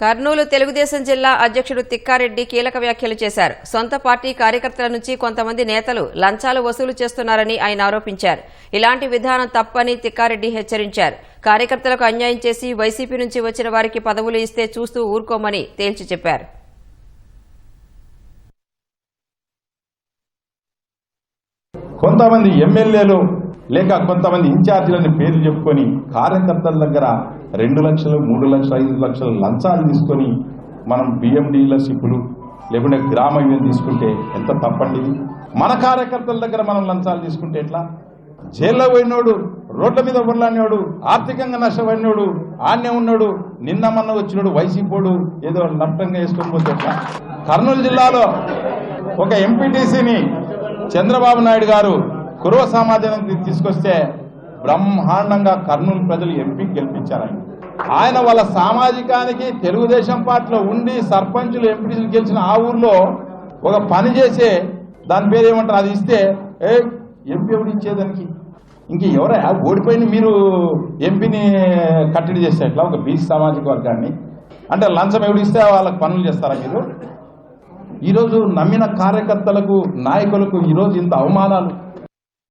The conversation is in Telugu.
కర్నూలు తెలుగుదేశం జిల్లా అధ్యక్షుడు తిక్కారెడ్డి కీలక వ్యాఖ్యలు చేశారు. సొంత పార్టీ కార్యకర్తల నుంచి కొంతమంది నేతలు లంచాలు వసూలు చేస్తున్నారని ఆయన ఆరోపించారు. ఇలాంటి విధానం తప్పని తిక్కారెడ్డి హెచ్చరించారు. కార్యకర్తలకు అన్యాయం చేసి వైసీపీ నుంచి వచ్చిన వారికి పదవులు ఇస్తే చూస్తూ ఊరుకోమని తేల్చి చెప్పారు. కొంతమంది ఎమ్మెల్యేలు లేక కొంతమంది ఇన్ఛార్జీలని పేర్లు చెప్పుకొని కార్యకర్తల దగ్గర రెండు లక్షలు మూడు లక్షలు ఐదు లక్షలు లంచాలు తీసుకొని మనం బియ్యం డీలర్షిప్లు లేకుంటే గ్రామ ఇవన్నీ తీసుకుంటే ఎంత తప్పండి? మన కార్యకర్తల దగ్గర మనం లంచాలు తీసుకుంటే ఎట్లా? జైల్లో పోయినోడు రోడ్ల మీద ఉర్లాడినోడు ఆర్థికంగా నష్టపడినోడు ఆన్నే ఉన్నాడు నిన్న మొన్న వచ్చినోడు వైసీపోడు ఏదో నట్టంగా వేసుకొని పోతే ఎట్లా? కర్నూలు జిల్లాలో ఒక ఎంపీటీసీని చంద్రబాబు నాయుడు గారు కురవ సమాధానం తీసుకొస్తే బ్రహ్మాండంగా కర్నూలు ప్రజలు ఎంపీ గెలిపించారు ఆయన. వాళ్ళ సామాజికానికి తెలుగుదేశం పార్టీలో ఉండి సర్పంచులు ఎంపీలు గెలిచిన ఆ ఊర్లో ఒక పని చేసే దాని పేరు ఏమంటారు? అది ఇస్తే ఏ ఎంపీ ఎవడు ఇచ్చేదానికి? ఇంక ఎవరా ఓడిపోయిన మీరు ఎంపీని కట్టడి చేస్తే ఎట్లా? ఒక బీసీ సామాజిక వర్గాన్ని. అంటే లంచం ఎవడు ఇస్తే వాళ్ళకి పనులు చేస్తారా మీరు? ఈరోజు నమ్మిన కార్యకర్తలకు నాయకులకు ఈరోజు ఇంత అవమానాలు.